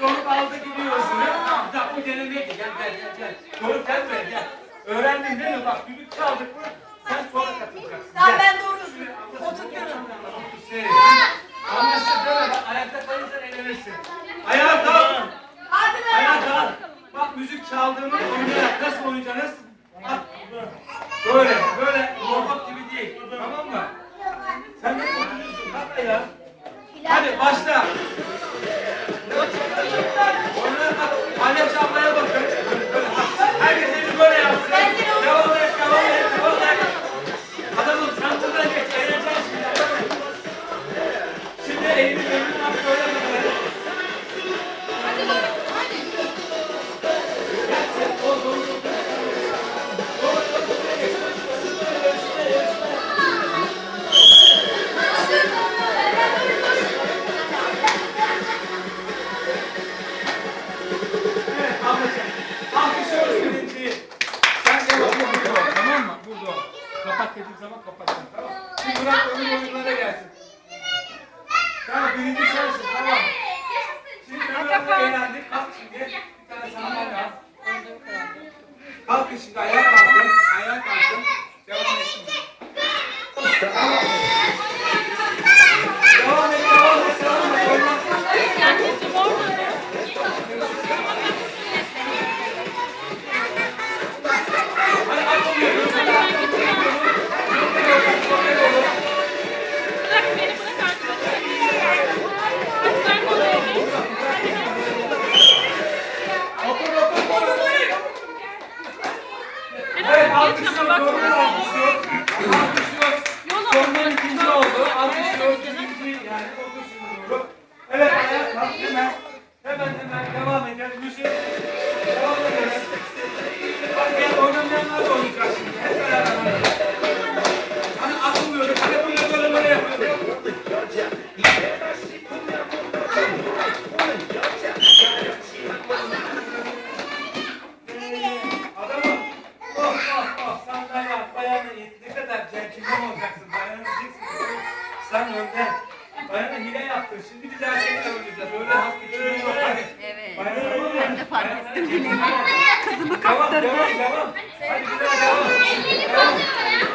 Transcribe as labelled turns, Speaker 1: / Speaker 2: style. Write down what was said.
Speaker 1: Evet konuk aldı gidiyorsun. Bir dakika bu denemeye gel gel gel. gel. Konuk gel buraya gel. Öğrendin değil mi? Bak düdük çaldık mı sen sonra katılacaksın.
Speaker 2: Tamam
Speaker 1: Gel.
Speaker 2: ben doğru
Speaker 1: oturtuyorum. Şey, Anlaşıldı değil mi? Bak ayakta kalırsan elenirsin. Ayağa kalk.
Speaker 2: Hadi be.
Speaker 1: Ayağa kalk. Bak müzik çaldığımız oynayarak nasıl oynayacaksınız? Bak böyle böyle robot gibi değil. Tamam mı? Sen de oturuyorsun. Kalk ayağa. Hadi başla. Oynar bak. Alex ablaya bakın. Kapat dediğim zaman kapatacaksın tamam mı? Şimdi bırak öbür oyunlara gelsin. Tamam birinci sensin tamam. Şimdi öbürlerine eğlendik. Kalk şimdi. Bir tane sana mal yap. Kalkın şimdi ayağa kalkın. Kalk hemen. Hemen devam edelim. Müziğe devam. Hadi gel oynamayanlar da oynayacak şimdi. Hep beraber. Hani atılmıyoruz. Hani böyle böyle böyle yapıyoruz. Adamım. Oh oh oh. Sen dayan. Dayanı it. Ne kadar centilmen olacaksın. Dayanabileceksin. Sen önden. Dayana hile yaptın. Şimdi bir daha seninle oynayacağız. Öyle hak geçirme yok. Hadi.
Speaker 2: Evet.
Speaker 1: Dayanamam.
Speaker 2: Ben de fark ettim.
Speaker 1: Kızımı kaptırdı. Devam, devam, devam. Hadi bir daha devam. Devam.